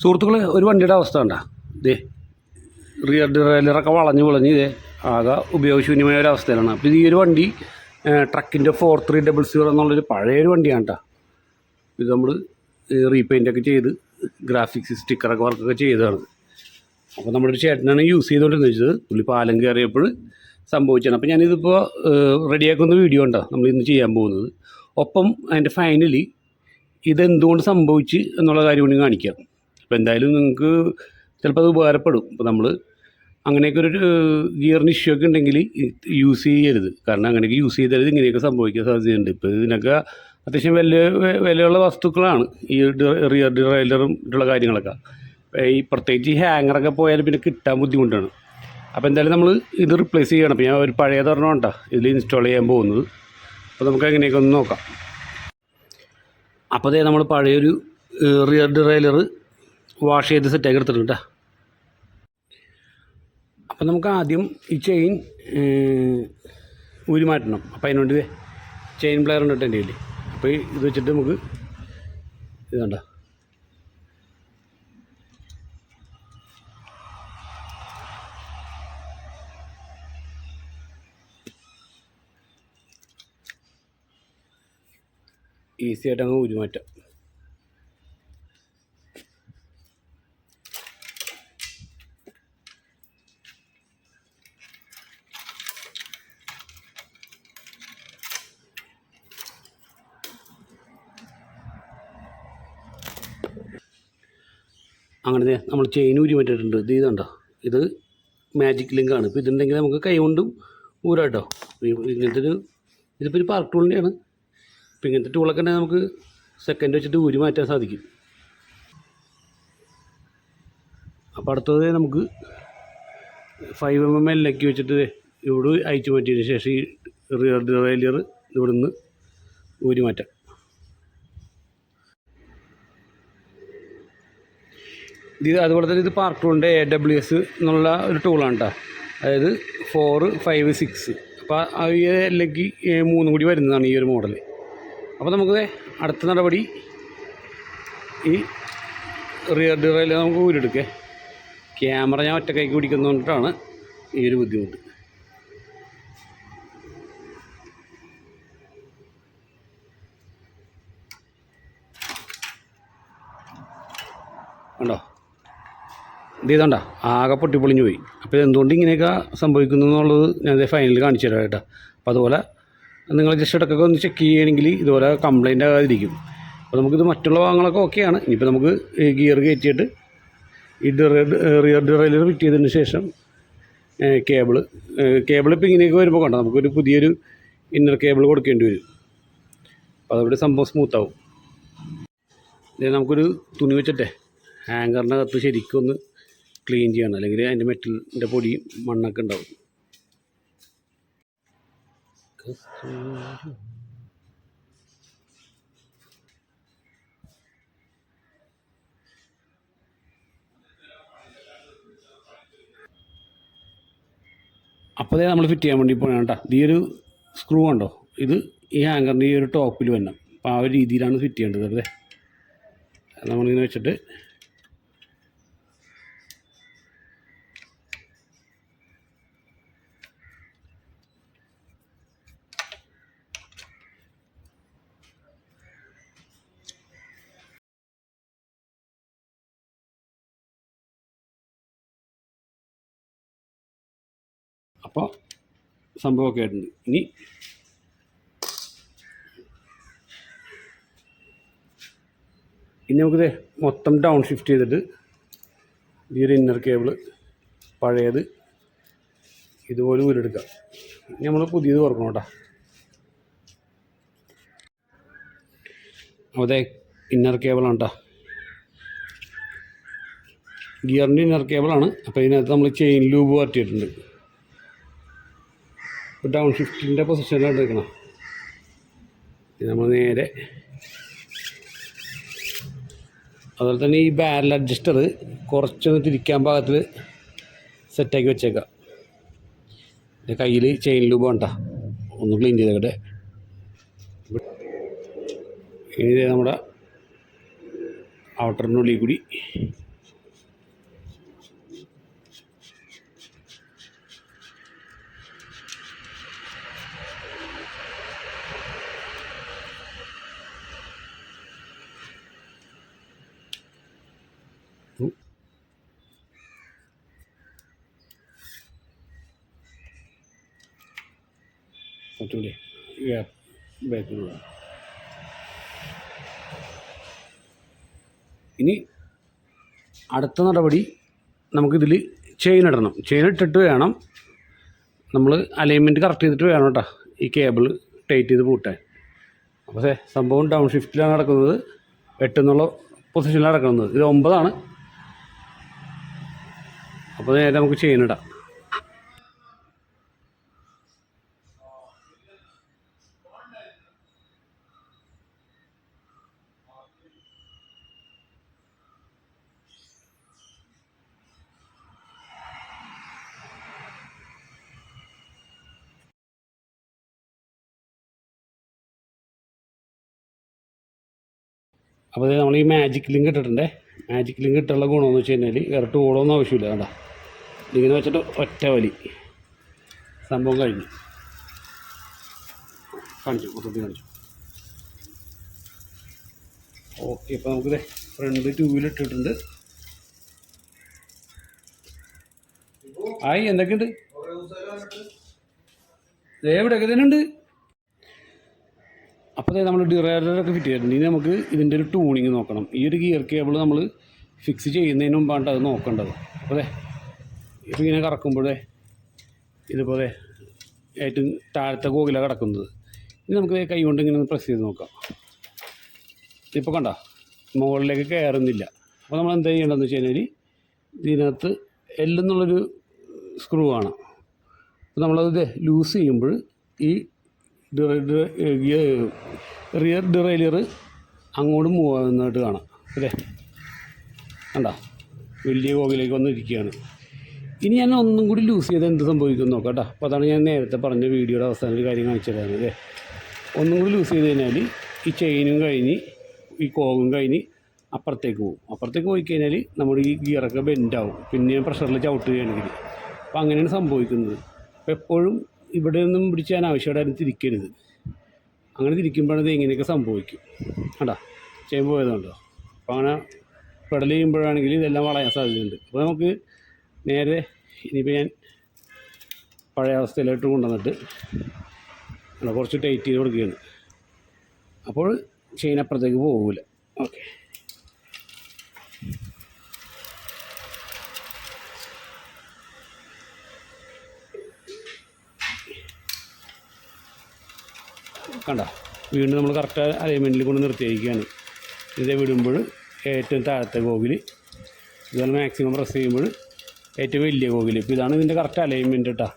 സുഹൃത്തുക്കളെ ഒരു വണ്ടിയുടെ അവസ്ഥ ഉണ്ടാ ഇതേ റിയർ ഡ്രൈലറൊക്കെ വളഞ്ഞു വിളഞ്ഞ് ഇതേ ആകെ ഉപയോഗശൂന്യമായ ഒരു അവസ്ഥയിലാണ്. അപ്പോൾ ഈ ഒരു വണ്ടി ട്രക്കിന്റെ ഫോർ ത്രീ ഡബിൾ സീറോ എന്നുള്ളൊരു പഴയൊരു വണ്ടിയാണ് കേട്ടോ ഇത് നമ്മൾ റീപെയിന്റ് ഒക്കെ ചെയ്ത് ഗ്രാഫിക്സ് സ്റ്റിക്കറൊക്കെ വർക്കൊക്കെ ചെയ്തതാണ്. അപ്പോൾ നമ്മുടെ ഒരു ചേട്ടനാണ് യൂസ് ചെയ്തുകൊണ്ടിരുന്നത് വെച്ചത് പുള്ളി പാലം കയറിയപ്പോൾ സംഭവിച്ചാണ് അപ്പോൾ ഞാനിതിപ്പോൾ റെഡിയാക്കുന്ന വീഡിയോ ഉണ്ടോ നമ്മൾ ഇന്ന് ചെയ്യാൻ പോകുന്നത്. ഒപ്പം അതിന്റെ ഫൈനലി ഇതെന്തുകൊണ്ട് സംഭവിച്ച് എന്നുള്ള കാര്യം കൂടി കാണിക്കാം. അപ്പോൾ എന്തായാലും നിങ്ങൾക്ക് ചിലപ്പോൾ അത് ഉപകാരപ്പെടും. അപ്പോൾ നമ്മൾ അങ്ങനെയൊക്കെ ഒരു ഗിയറിന് ഇഷ്യൂ ഒക്കെ ഉണ്ടെങ്കിൽ യൂസ് ചെയ്യരുത്. കാരണം അങ്ങനെയൊക്കെ യൂസ് ചെയ്താൽ ഇങ്ങനെയൊക്കെ സംഭവിക്കാൻ സാധ്യതയുണ്ട്. ഇപ്പോൾ ഇതിനൊക്കെ അത്യാവശ്യം വലിയ വിലയുള്ള വസ്തുക്കളാണ് ഈ റിയർ ഡ്രൈലറും ഇട്ടുള്ള കാര്യങ്ങളൊക്കെ. ഈ പ്രത്യേകിച്ച് ഈ ഹാങ്ങറൊക്കെ പോയാൽ പിന്നെ കിട്ടാൻ ബുദ്ധിമുട്ടാണ്. അപ്പോൾ എന്തായാലും നമ്മൾ ഇത് റിപ്ലേസ് ചെയ്യണം. അപ്പോൾ ഞാൻ ഒരു പഴയ തരണം കേട്ടോ ഇതിൽ ഇൻസ്റ്റാൾ ചെയ്യാൻ പോകുന്നത്. അപ്പോൾ നമുക്ക് അങ്ങനെയൊക്കെ ഒന്ന് നോക്കാം. അപ്പോൾ അതേ നമ്മൾ പഴയൊരു റിയർ ഡ്രൈലർ വാഷ് ചെയ്ത് സെറ്റാക്കി എടുത്തിട്ടുണ്ട് കേട്ടോ അപ്പം നമുക്ക് ആദ്യം ഈ ചെയിൻ ഊരി മാറ്റണം. അപ്പോൾ അതിനുവേണ്ടി ചെയിൻ പ്ലെയർ ഉണ്ട് എന്റെ കയ്യിൽ അപ്പോൾ ഇത് വെച്ചിട്ട് നമുക്ക് ഇതുണ്ട ഈസി ആയിട്ട് അങ്ങ് ഊരി മാറ്റാം. അങ്ങനെ നമ്മൾ ചെയിൻ ഊരി മാറ്റിയിട്ടുണ്ട് ഇത് ഇതുണ്ടോ? ഇത് മാജിക് ലിങ്ക് ആണ്. ഇപ്പോൾ ഇതുണ്ടെങ്കിൽ നമുക്ക് കൈ കൊണ്ടും ഊരാട്ടോ. കേട്ടോ ഇങ്ങനത്തെ ഒരു ഇതിപ്പോൾ ഒരു പാർക്ക് ടൂളിന്റെയാണ് ഇപ്പോൾ ഇങ്ങനത്തെ ടൂളൊക്കെ തന്നെ നമുക്ക് സെക്കൻഡ് വെച്ചിട്ട് ഊരി മാറ്റാൻ സാധിക്കും. അപ്പോൾ അടുത്തത് നമുക്ക് ഫൈവ് എം എം എല്ലൊക്കെ വെച്ചിട്ട് ഇവിടെ അയച്ചു മാറ്റിയതിന് ശേഷം ഈ റിയർ ഡ്രൈലിയർ ഇവിടെ നിന്ന് ഊരി മാറ്റാം. ഇത് അതുപോലെ തന്നെ ഇത് പാർട്ട് ഉണ്ട് എ ഡബ്ല്യു എസ് എന്നുള്ള ഒരു ടൂളാണ് കേട്ടോ അതായത് ഫോറ് ഫൈവ് സിക്സ് അപ്പോൾ ഈ അല്ലെങ്കിൽ മൂന്നും കൂടി വരുന്നതാണ് ഈ ഒരു മോഡൽ അപ്പോൾ നമുക്ക് അടുത്ത നടപടി ഈ റിയർ ഡിറയിൽ നമുക്ക് ഊരെടുക്കേ ക്യാമറ ഞാൻ ഒറ്റ കൈക്ക് പിടിക്കുന്നതുകൊണ്ടിട്ടാണ് ഈ ഒരു ബുദ്ധിമുട്ട്. കണ്ടോ ഇത് ആകെ പൊട്ടിപ്പൊളിഞ്ഞു പോയി. അപ്പോൾ എന്തുകൊണ്ട് ഇങ്ങനെയൊക്കെ സംഭവിക്കുന്നു എന്നുള്ളത് ഞാൻ ഫൈനലിൽ കാണിച്ചു തരാം കേട്ടോ. അപ്പോൾ അതുപോലെ നിങ്ങൾ ജസ്റ്റ് ഇടയ്ക്കൊക്കെ ഒന്ന് ചെക്ക് ചെയ്യുകയാണെങ്കിൽ ഇതുപോലെ കംപ്ലൈന്റ് ആകാതിരിക്കും. അപ്പോൾ നമുക്കിത് മറ്റുള്ള ഭാഗങ്ങളൊക്കെ ഓക്കെയാണ് ഇനിയിപ്പോൾ നമുക്ക് ഗിയർ കയറ്റിയിട്ട് ഈ റിയർ ഡ്രൈലർ ഫിറ്റ് ചെയ്തതിന് ശേഷം കേബിൾ കേബിൾ ഇപ്പോൾ ഇങ്ങനെയൊക്കെ വരുമ്പോൾ കണ്ടോ? നമുക്കൊരു പുതിയൊരു ഇന്നർ കേബിൾ കൊടുക്കേണ്ടി വരും. അപ്പോൾ അതവിടെ സംഭവം സ്മൂത്താവും നമുക്കൊരു തുണി വെച്ചിട്ടെ ഹാങ്കറിനകത്ത് ശരിക്കും ഒന്ന് ക്ലീൻ ചെയ്യണം. അല്ലെങ്കിൽ അതിന്റെ മെറ്റലിന്റെ പൊടി മണ്ണൊക്കെ ഉണ്ടാവും. അപ്പോൾ നമ്മൾ ഫിറ്റ് ചെയ്യാൻ വേണ്ടി പോകണം കേട്ടോ ഈ ഒരു സ്ക്രൂ ഉണ്ടോ ഇത് ഈ ഹാങ്കറിന്റെ ഈ ഒരു ടോപ്പിൽ വരണം. അപ്പോൾ ആ ഒരു രീതിയിലാണ് ഫിറ്റ് ചെയ്യേണ്ടത്. അല്ലേ നമ്മളിങ്ങനെ വെച്ചിട്ട് അപ്പോൾ സംഭവമൊക്കെ ആയിട്ടുണ്ട്. ഇനി ഇനി നമുക്കിത് മൊത്തം ഡൗൺ ഷിഫ്റ്റ് ചെയ്തിട്ട് ഈ ഒരു ഇന്നർ കേബിൾ പഴയത് ഇതുപോലെ ഉരുടെടുക്കാം ഇനി നമ്മൾ പുതിയത് തുറക്കണം കേട്ടോ. അതെ ഇന്നർ കേബിളാണ് കേട്ടോ. ഗിയറിന്റെ ഇന്നർ കേബിളാണ് അപ്പോൾ ഇതിനകത്ത് നമ്മൾ ചെയിൻ ലൂബ് മാറ്റിയിട്ടുണ്ട് ഇപ്പോൾ ഡൗൺ ഷിഫ്റ്റിന്റെ പൊസിഷനിലാണ് എടുക്കണം. നമ്മൾ നേരെ അതുപോലെ തന്നെ ഈ ബാരൽ അഡ്ജസ്റ്റർ കുറച്ചൊന്ന് തിരിക്കാൻ പാകത്തിൽ സെറ്റാക്കി വെച്ചേക്കാം. എന്റെ കയ്യിൽ ചെയിൻ ലൂബ് വേണ്ട ഒന്ന് ക്ലീൻ ചെയ്തേക്കട്ടെ. ഇനി നമ്മുടെ ഔട്ടറിനുള്ളിൽ കൂടി കുറച്ചുകൂടി ബാക്കിലുള്ള ഇനി അടുത്ത നടപടി നമുക്കിതിൽ ചെയിൻ ഇടണം. ചെയിൻ ഇട്ടിട്ട് വേണം നമ്മൾ അലൈൻമെന്റ് കറക്റ്റ് ചെയ്തിട്ട് വേണം കേട്ടോ. ഈ കേബിൾ ടൈറ്റ് ചെയ്ത് പൂട്ടാൻ. അപ്പോൾ സംഭവം ഡൗൺ ഷിഫ്റ്റിലാണ് നടക്കുന്നത്. എട്ടെന്നുള്ള പൊസിഷനിലാണ് നടക്കുന്നത്. ഇത് ഒമ്പതാണ്. അപ്പോൾ നേരെ നമുക്ക് ചെയിൻ ഇടാം. അപ്പോൾ നമ്മൾ ഈ മാജിക് ലിങ്ക് ഇട്ടിട്ടുണ്ടേ. മാജിക് ലിങ്ക് ഇട്ടുള്ള ഗുണമെന്ന് വെച്ച് കഴിഞ്ഞാൽ ഇരട്ട് ഓടൊന്നും ആവശ്യമില്ല കണ്ടാ? ഇങ്ങനെ വെച്ചിട്ട് ഒറ്റ വലി. സംഭവം കഴിഞ്ഞു. കാണിച്ചു മൊത്തത്തിൽ കാണിച്ചു. ഓക്കെ ഇപ്പോൾ നമുക്കിത് ഫ്രണ്ട് ട്യൂബിൽ ഇട്ടിട്ടുണ്ട്. ആയി എന്തൊക്കെയുണ്ട്? ദേ ഇവിടെയൊക്കെ തന്നെ ഉണ്ട്. അപ്പോൾ നമ്മൾ ഡിറൈലറൊക്കെ ഫിറ്റ് ചെയ്തിട്ടുണ്ട്. ഇനി നമുക്ക് ഇതിന്റെ ഒരു ട്യൂണിങ് നോക്കണം. ഈ ഒരു ഗിയർ കേബിൾ നമ്മൾ ഫിക്സ് ചെയ്യുന്നതിന് മുമ്പാണ് അത് നോക്കേണ്ടത്. അപ്പോൾ ദേ ഇപ്പോൾ ഇങ്ങനെ കറക്കുമ്പോഴേ ഇതുപോലെ ഏറ്റവും താഴത്തെ ഗോഗില കിടക്കുന്നത്. ഇനി നമുക്ക് കൈ കൊണ്ട് ഇങ്ങനെ ഒന്ന് പ്രസ് ചെയ്ത് നോക്കാം. ഇപ്പോൾ കണ്ട? മുകളിലേക്ക് കയറുന്നില്ല. അപ്പോൾ നമ്മൾ എന്താ ചെയ്യേണ്ടതെന്ന് വെച്ച് കഴിഞ്ഞാൽ ഇതിനകത്ത് എല്ലെന്നുള്ളൊരു സ്ക്രൂ ആണ്. അപ്പോൾ നമ്മളത് ലൂസ് ചെയ്യുമ്പോൾ ഈ റിയർ ഡിറൈലർ അങ്ങോട്ടും മൂവ് ആകുന്നതായിട്ട് കാണാം. അല്ലേ? വേണ്ട വലിയ കോകിലേക്ക് വന്നിരിക്കുകയാണ്. ഇനി ഞാൻ ഒന്നും കൂടി ലൂസ് ചെയ്ത് എന്ത് സംഭവിക്കും നോക്കാം കേട്ടോ. അപ്പോൾ അതാണ് ഞാൻ നേരത്തെ പറഞ്ഞ വീഡിയോയുടെ അവസാനം ഒരു കാര്യം കാണിച്ചു തരാണ് അല്ലേ? ഒന്നും കൂടി ലൂസ് ചെയ്ത് കഴിഞ്ഞാൽ ഈ ചെയിനും കഴിഞ്ഞ് ഈ കോകും കഴിഞ്ഞ് അപ്പുറത്തേക്ക് പോകും. അപ്പുറത്തേക്ക് പോയി കഴിഞ്ഞാൽ നമ്മുടെ ഈ ഗിയറൊക്കെ ബെൻഡാവും പിന്നെ പ്രഷറിൽ ചവിട്ടുകയാണെങ്കിൽ. അപ്പോൾ അങ്ങനെയാണ് സംഭവിക്കുന്നത്. അപ്പോൾ എപ്പോഴും ഇവിടെ ഒന്നും പിടിച്ച് ഞാൻ ആവശ്യമായിട്ട് തിരിക്കരുത് അങ്ങനെ തിരിക്കുമ്പോഴത് ഇങ്ങനെയൊക്കെ സംഭവിക്കും. കണ്ടാ? ചെയ്യുമ്പോൾ പോയതുണ്ടോ അപ്പോൾ അങ്ങനെ പെടൽ ചെയ്യുമ്പോഴാണെങ്കിൽ ഇതെല്ലാം വളയാൻ സാധ്യതയുണ്ട്. അപ്പോൾ നമുക്ക് നേരെ ഇനിയിപ്പോൾ ഞാൻ പഴയ അവസ്ഥയിലോട്ട് കൊണ്ടുവന്നിട്ട് കുറച്ച് ടൈറ്റ് ചെയ്ത് കൊടുക്കുകയാണ്. അപ്പോൾ ചെയിൻ അപ്പുറത്തേക്ക് പോകില്ല കണ്ട. വീണ്ടും നമ്മൾ കറക്റ്റ് അലൈൻമെന്റിൽ കൊണ്ട് നിർത്തിയിരിക്കുകയാണ്. ഇത് വിടുമ്പോൾ ഏറ്റവും താഴത്തെ ഗോഗിൽ ഇതാണ് മാക്സിമം പ്രസ് ചെയ്യുമ്പോൾ ഏറ്റവും വലിയ ഗോഗിൽ ഇപ്പോൾ ഇതാണ് ഇതിന്റെ കറക്റ്റ് അലൈൻമെന്റ് കേട്ടോ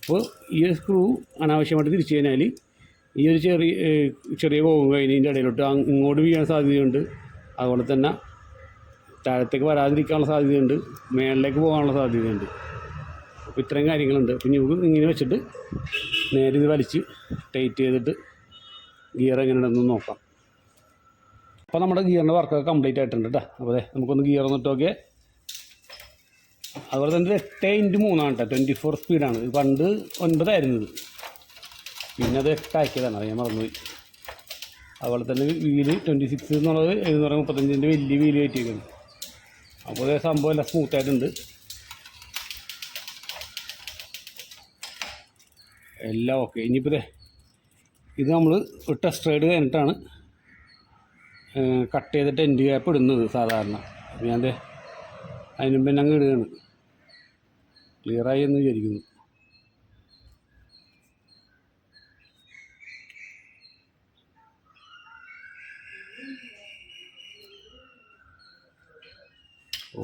അപ്പോൾ ഈ സ്ക്രൂ അനാവശ്യമായിട്ട് തിരിച്ചു കഴിഞ്ഞാൽ ഈ ഒരു ചെറിയ ചെറിയ ചെറിയ കഴിഞ്ഞ് കഴിഞ്ഞതിന്റെ ഇടയിലോട്ട് ഇങ്ങോട്ട് വീഴാൻ സാധ്യതയുണ്ട്. അതുപോലെ തന്നെ താഴത്തേക്ക് വരാതിരിക്കാനുള്ള സാധ്യതയുണ്ട്. മേളിലേക്ക് പോകാനുള്ള സാധ്യതയുണ്ട്. അപ്പോൾ ഇത്രയും കാര്യങ്ങളുണ്ട്. അപ്പോൾ നമുക്ക് ഇങ്ങനെ വെച്ചിട്ട് നേരെ ഇത് വലിച്ച് ടൈറ്റ് ചെയ്തിട്ട് ഗിയർ എങ്ങനെ എങ്ങനെയുണ്ടെന്ന് നോക്കാം. അപ്പോൾ നമ്മുടെ ഗിയറിന്റെ വർക്കൊക്കെ കംപ്ലീറ്റ് ആയിട്ടുണ്ട് കേട്ടോ അപ്പോൾ നമുക്കൊന്ന് ഗിയർ ഒന്നിട്ട് നോക്കിയേ. അതുപോലെ തന്നെ എട്ട് ഇന്റു മൂന്നാണ് കേട്ടോ ട്വന്റി ഫോർ സ്പീഡാണ് ഇത് പണ്ട് ഒൻപതായിരുന്നു ഇത്. പിന്നെ അത് എട്ടാക്കിയതാണ്. അത് ഞാൻ മറന്നുപോയി. അതുപോലെ തന്നെ വീൽ ട്വന്റി സിക്സ് എന്നുള്ളത് എഴുന്നൂറ് മുപ്പത്തഞ്ചിന്റെ വലിയ വീൽ കയറ്റിയിരിക്കുന്നു അപ്പോൾ സംഭവം എല്ലാം സ്മൂത്തായിട്ടുണ്ട് എല്ലാം ഓക്കെ ഇനിയിപ്പോൾ ഇത് നമ്മൾ ഒരു സ്ട്രൈഡ് കഴിഞ്ഞിട്ടാണ് കട്ട് ചെയ്തിട്ട് എൻഡ് ഗ്യാപ്പ് ഇടുന്നത് സാധാരണ. ഞാൻ അതിന് മുമ്പ് അങ്ങ് ഇടുകയാണ്. ക്ലിയറായി എന്ന് വിചാരിക്കുന്നു.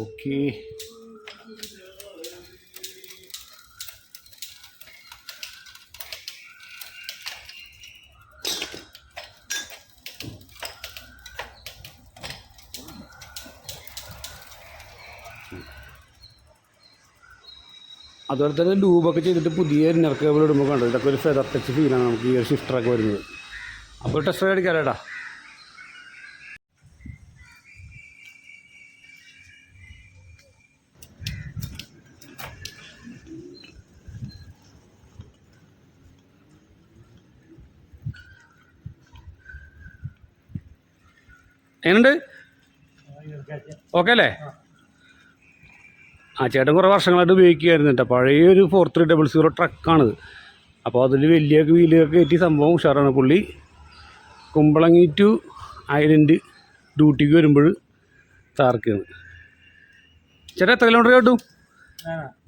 ഓക്കേ അതുപോലെ തന്നെ ലൂബൊക്കെ ചെയ്തിട്ട് പുതിയ ഇന്നർ കേബിൾ ഇടുമ്പോൾ കണ്ടു? ഇതൊക്കെ ഒരു ഫെദർ ടച്ച് ഫീലാണ് നമുക്ക് ഈ ഒരു ഷിഫ്റ്ററൊക്കെ വരുന്നത്. അപ്പോൾ ടെസ്റ്റ് അടിക്കാലേട്ടാ എങ്ങനെയുണ്ട്? ഓക്കെ അല്ലേ? ആ ചേട്ടൻ കുറേ വർഷങ്ങളായിട്ട് ഉപയോഗിക്കുകയായിരുന്നു കേട്ടോ. പഴയൊരു ഫോർ ത്രീ ഡബിൾ സീറോ ട്രക്കാണിത് അപ്പോൾ അതിൽ വലിയ വീലൊക്കെ കയറ്റി സംഭവം ഉഷാറാണ്. പുള്ളി കുമ്പളങ്ങി ടു ഐലൻഡ് ഡ്യൂട്ടിക്ക് വരുമ്പോൾ താർക്കാണ് ചേട്ടാ എത്ര കിലോമീറ്റർ കേട്ടു?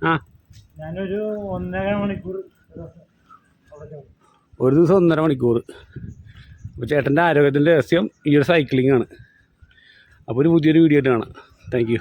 ആ. ഞാനൊരു ഒന്നര മണിക്കൂർ ഒരു ദിവസം ഒന്നര മണിക്കൂർ. അപ്പോൾ ചേട്ടന്റെ ആരോഗ്യത്തിന്റെ രഹസ്യം ഈ ഒരു സൈക്ലിംഗ് ആണ്. അപ്പോൾ ഒരു പുതിയൊരു വീഡിയോ ആയിട്ട് കാണാം. Thank you